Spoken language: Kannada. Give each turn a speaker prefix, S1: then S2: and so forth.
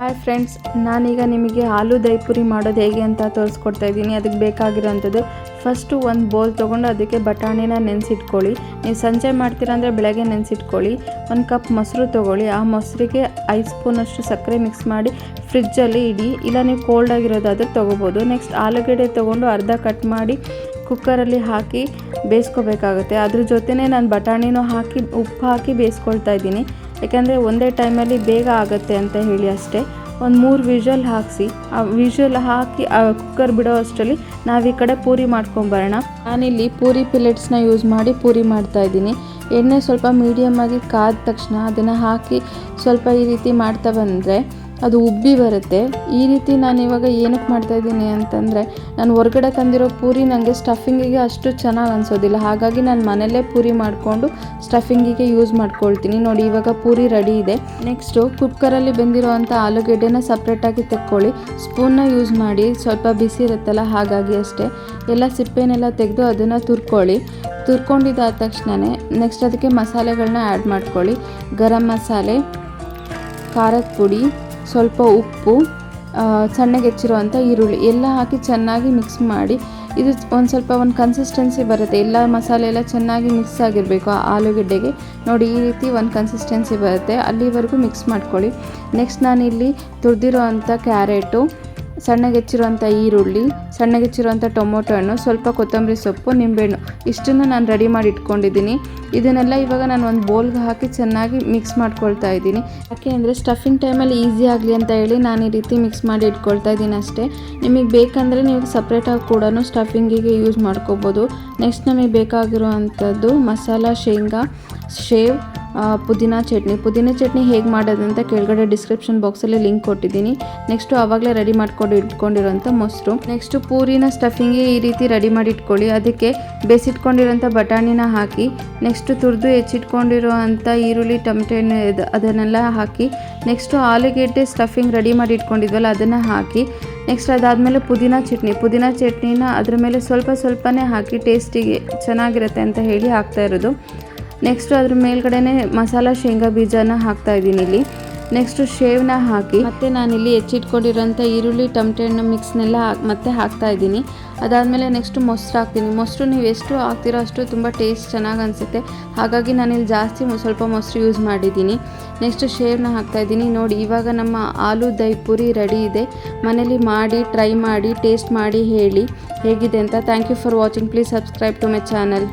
S1: ಹಾಯ್ ಫ್ರೆಂಡ್ಸ್ ನಾನೀಗ ನಿಮಗೆ ಆಲೂ ದೈಪುರಿ ಮಾಡೋದು ಹೇಗೆ ಅಂತ ತೋರಿಸ್ಕೊಡ್ತಾ ಇದ್ದೀನಿ. ಅದಕ್ಕೆ ಬೇಕಾಗಿರೋವಂಥದ್ದು ಫಸ್ಟು ಒಂದು ಬೌಲ್ ತೊಗೊಂಡು ಅದಕ್ಕೆ ಬಟಾಣಿನ ನೆನೆಸಿಟ್ಕೊಳ್ಳಿ. ನೀವು ಸಂಜೆ ಮಾಡ್ತೀರಾ ಅಂದರೆ ಬೆಳಗ್ಗೆ ನೆನೆಸಿಟ್ಕೊಳ್ಳಿ. ಒಂದು ಕಪ್ ಮೊಸರು ತೊಗೊಳ್ಳಿ. ಆ ಮೊಸರಿಗೆ ಐದು ಸ್ಪೂನಷ್ಟು ಸಕ್ಕರೆ ಮಿಕ್ಸ್ ಮಾಡಿ ಫ್ರಿಜ್ಜಲ್ಲಿ ಇಡಿ. ಇಲ್ಲ ನೀವು ಕೋಲ್ಡ್ ಆಗಿರೋದಾದ್ರೆ ತೊಗೋಬೋದು. ನೆಕ್ಸ್ಟ್ ಆಲೂಗಡ್ಡೆ ತೊಗೊಂಡು ಅರ್ಧ ಕಟ್ ಮಾಡಿ ಕುಕ್ಕರಲ್ಲಿ ಹಾಕಿ ಬೇಯಿಸ್ಕೋಬೇಕಾಗುತ್ತೆ. ಅದ್ರ ಜೊತೆನೇ ನಾನು ಬಟಾಣಿನೂ ಹಾಕಿ, ಉಪ್ಪು ಹಾಕಿ ಬೇಯಿಸ್ಕೊಳ್ತಾ ಇದ್ದೀನಿ. ಯಾಕಂದರೆ ಒಂದೇ ಟೈಮಲ್ಲಿ ಬೇಗ ಆಗುತ್ತೆ ಅಂತ ಹೇಳಿ ಅಷ್ಟೇ. ಒಂದು ಮೂರು ವಿಷಲ್ ಹಾಕಿಸಿ. ಆ ವಿಷಲ್ ಹಾಕಿ, ಆ ಕುಕ್ಕರ್ ಬಿಡೋ ಅಷ್ಟರಲ್ಲಿ ನಾವು ಈ ಕಡೆ ಪೂರಿ ಮಾಡ್ಕೊಂಬರೋಣ ನಾನಿಲ್ಲಿ ಪೂರಿ ಪಿಲೆಟ್ಸ್ನ ಯೂಸ್ ಮಾಡಿ ಪೂರಿ ಮಾಡ್ತಾ ಇದ್ದೀನಿ. ಎಣ್ಣೆ ಸ್ವಲ್ಪ ಮೀಡಿಯಮ್ ಆಗಿ ಕಾದ ತಕ್ಷಣ ಅದನ್ನು ಹಾಕಿ ಸ್ವಲ್ಪ ಈ ರೀತಿ ಮಾಡ್ತಾ ಬಂದರೆ ಅದು ಉಬ್ಬಿ ಬರುತ್ತೆ. ಈ ರೀತಿ ನಾನು ಇವಾಗ ಏನಕ್ಕೆ ಮಾಡ್ತಾ ಇದ್ದೀನಿ ಅಂತಂದರೆ, ನಾನು ಹೊರಗಡೆ ತಂದಿರೋ ಪೂರಿ ನನಗೆ ಸ್ಟಫಿಂಗಿಗೆ ಅಷ್ಟು ಚೆನ್ನಾಗಿ ಅನಿಸೋದಿಲ್ಲ. ಹಾಗಾಗಿ ನಾನು ಮನೆಯಲ್ಲೇ ಪೂರಿ ಮಾಡಿಕೊಂಡು ಸ್ಟಫಿಂಗಿಗೆ ಯೂಸ್ ಮಾಡ್ಕೊಳ್ತೀನಿ. ನೋಡಿ, ಇವಾಗ ಪೂರಿ ರೆಡಿ ಇದೆ. ನೆಕ್ಸ್ಟು, ಕುಕ್ಕರಲ್ಲಿ ಬೆಂದಿರೋವಂಥ ಆಲೂಗೆಡ್ಡೆನ ಸಪ್ರೇಟಾಗಿ ತೆಕ್ಕೊಳ್ಳಿ. ಸ್ಪೂನ್ನ ಯೂಸ್ ಮಾಡಿ, ಸ್ವಲ್ಪ ಬಿಸಿ ಇರುತ್ತಲ್ಲ, ಹಾಗಾಗಿ ಅಷ್ಟೇ. ಎಲ್ಲ ಸಿಪ್ಪೆನೆಲ್ಲ ತೆಗೆದು ಅದನ್ನು ತುರ್ಕೊಳ್ಳಿ. ತುರ್ಕೊಂಡಿದ್ದಾದ ತಕ್ಷಣವೇ ನೆಕ್ಸ್ಟ್ ಅದಕ್ಕೆ ಮಸಾಲೆಗಳನ್ನ ಆ್ಯಡ್ ಮಾಡ್ಕೊಳ್ಳಿ. ಗರಂ ಮಸಾಲೆ, ಖಾರದ ಪುಡಿ ಸ್ವಲ್ಪ ಉಪ್ಪು ಸಣ್ಣಗೆ ಹೆಚ್ಚಿರುವಂಥ ಈರುಳ್ಳಿ ಎಲ್ಲ ಹಾಕಿ ಚೆನ್ನಾಗಿ ಮಿಕ್ಸ್ ಮಾಡಿ. ಇದು ಒಂದು ಸ್ವಲ್ಪ ಒಂದು ಕನ್ಸಿಸ್ಟೆನ್ಸಿ ಬರುತ್ತೆ. ಎಲ್ಲ ಮಸಾಲೆ ಎಲ್ಲ ಚೆನ್ನಾಗಿ ಮಿಕ್ಸ್ ಆಗಿರಬೇಕು ಆ ಆಲೂಗೆಡ್ಡೆಗೆ. ನೋಡಿ ಈ ರೀತಿ ಒಂದು ಕನ್ಸಿಸ್ಟೆನ್ಸಿ ಬರುತ್ತೆ. ಅಲ್ಲಿವರೆಗೂ ಮಿಕ್ಸ್ ಮಾಡ್ಕೊಳ್ಳಿ. ನೆಕ್ಸ್ಟ್ ನಾನಿಲ್ಲಿ ತುರಿದಿರೋ ಅಂಥ ಕ್ಯಾರೆಟು ಸಣ್ಣಗೆ ಹೆಚ್ಚಿರುವಂಥ ಈರುಳ್ಳಿ ಸಣ್ಣಗೆ ಹೆಚ್ಚಿರುವಂಥ ಟೊಮೊಟೊ ಹಣ್ಣು, ಸ್ವಲ್ಪ ಕೊತ್ತಂಬರಿ ಸೊಪ್ಪು, ನಿಂಬೆಹಣ್ಣು. ಇಷ್ಟನ್ನು ನಾನು ರೆಡಿ ಮಾಡಿ ಇಟ್ಕೊಂಡಿದ್ದೀನಿ. ಇದನ್ನೆಲ್ಲ ಇವಾಗ ನಾನು ಒಂದು ಬೌಲ್ಗೆ ಹಾಕಿ ಚೆನ್ನಾಗಿ ಮಿಕ್ಸ್ ಮಾಡ್ಕೊಳ್ತಾ ಇದ್ದೀನಿ. ಯಾಕೆ ಅಂದರೆ ಸ್ಟಫಿಂಗ್ ಟೈಮಲ್ಲಿ ಈಸಿ ಆಗಲಿ ಅಂತ ಹೇಳಿ ನಾನು ಈ ರೀತಿ ಮಿಕ್ಸ್ ಮಾಡಿ ಇಟ್ಕೊಳ್ತಾ ಇದ್ದೀನಿ ಅಷ್ಟೇ. ನಿಮಗೆ ಬೇಕಂದರೆ ನೀವು ಸಪ್ರೇಟಾಗಿ ಕೂಡ ಸ್ಟಫಿಂಗಿಗೆ ಯೂಸ್ ಮಾಡ್ಕೋಬೋದು. ನೆಕ್ಸ್ಟ್ ನಮಗೆ ಬೇಕಾಗಿರುವಂಥದ್ದು ಮಸಾಲ, ಶೇಂಗಾ, ಶೇವ್ ಪುದೀನ ಚಟ್ನಿ. ಪುದೀನ ಚಟ್ನಿ ಹೇಗೆ ಮಾಡೋದಂತ ಕೆಳಗಡೆ ಡಿಸ್ಕ್ರಿಪ್ಷನ್ ಬಾಕ್ಸಲ್ಲಿ ಲಿಂಕ್ ಕೊಟ್ಟಿದ್ದೀನಿ. ನೆಕ್ಸ್ಟು ಆವಾಗಲೇ ರೆಡಿ ಮಾಡಿಕೊಂಡು ಇಟ್ಕೊಂಡಿರೋಂಥ ಮೊಸರು. ನೆಕ್ಸ್ಟು ಪೂರಿನ ಸ್ಟಫಿಂಗ್ಗೆ ಈ ರೀತಿ ರೆಡಿ ಮಾಡಿ ಇಟ್ಕೊಳ್ಳಿ. ಅದಕ್ಕೆ ಬೇಸಿಟ್ಕೊಂಡಿರೋಂಥ ಬಟಾಣಿನ ಹಾಕಿ ನೆಕ್ಸ್ಟು ತುರಿದು ಹೆಚ್ಚಿಟ್ಕೊಂಡಿರೋ ಅಂಥ ಈರುಳ್ಳಿ, ಟೊಮೆಟೊ ಅದನ್ನೆಲ್ಲ ಹಾಕಿ ನೆಕ್ಸ್ಟು ಆಲೂಗೆಡ್ಡೆ ಸ್ಟಫಿಂಗ್ ರೆಡಿ ಮಾಡಿ ಇಟ್ಕೊಂಡಿದ್ವಲ್ಲ, ಅದನ್ನು ಹಾಕಿ ನೆಕ್ಸ್ಟ್ ಅದಾದಮೇಲೆ ಪುದೀನ ಚಟ್ನಿ. ಪುದೀನ ಚಟ್ನಿನ ಅದ್ರ ಮೇಲೆ ಸ್ವಲ್ಪ ಸ್ವಲ್ಪನೇ ಹಾಕಿ ಟೇಸ್ಟಿಗೆ ಚೆನ್ನಾಗಿರುತ್ತೆ ಅಂತ ಹೇಳಿ ಹಾಕ್ತಾ ಇರೋದು. ನೆಕ್ಸ್ಟ್ ಅದ್ರ ಮೇಲ್ಗಡೆನೆ ಮಸಾಲ, ಶೇಂಗಾ ಬೀಜನ ಹಾಕ್ತಾ ಇದ್ದೀನಿ ಇಲ್ಲಿ. ನೆಕ್ಸ್ಟ್ ಶೇವ್ನ ಹಾಕಿ. ಮತ್ತೆ ನಾನಿಲ್ಲಿ ಹೆಚ್ಚಿಟ್ಕೊಂಡಿರೋಂಥ ಈರುಳ್ಳಿ, ಟಮಟೆ ಹಣ್ಣು ಮಿಕ್ಸ್ನೆಲ್ಲ ಮತ್ತೆ ಹಾಕ್ತಾ ಇದ್ದೀನಿ. ಅದಾದಮೇಲೆ ನೆಕ್ಸ್ಟ್ ಮೊಸರು ಹಾಕ್ತೀನಿ. ಮೊಸರು ನೀವು ಎಷ್ಟು ಹಾಕ್ತಿರೋ ಅಷ್ಟು ತುಂಬ ಟೇಸ್ಟ್ ಚೆನ್ನಾಗಿ ಅನಿಸುತ್ತೆ. ಹಾಗಾಗಿ ನಾನಿಲ್ಲಿ ಜಾಸ್ತಿ ಸ್ವಲ್ಪ ಮೊಸರು ಯೂಸ್ ಮಾಡಿದ್ದೀನಿ. ನೆಕ್ಸ್ಟ್ ಶೇವ್ನ ಹಾಕ್ತಾ ಇದ್ದೀನಿ. ನೋಡಿ, ಇವಾಗ ನಮ್ಮ ಆಲೂ ದೈ ಪುರಿ ರೆಡಿ ಇದೆ. ಮನೇಲಿ ಮಾಡಿ ಟ್ರೈ ಮಾಡಿ ಟೇಸ್ಟ್ ಮಾಡಿ ಹೇಳಿ ಹೇಗಿದೆ ಅಂತ. Thank you for watching please subscribe to my channel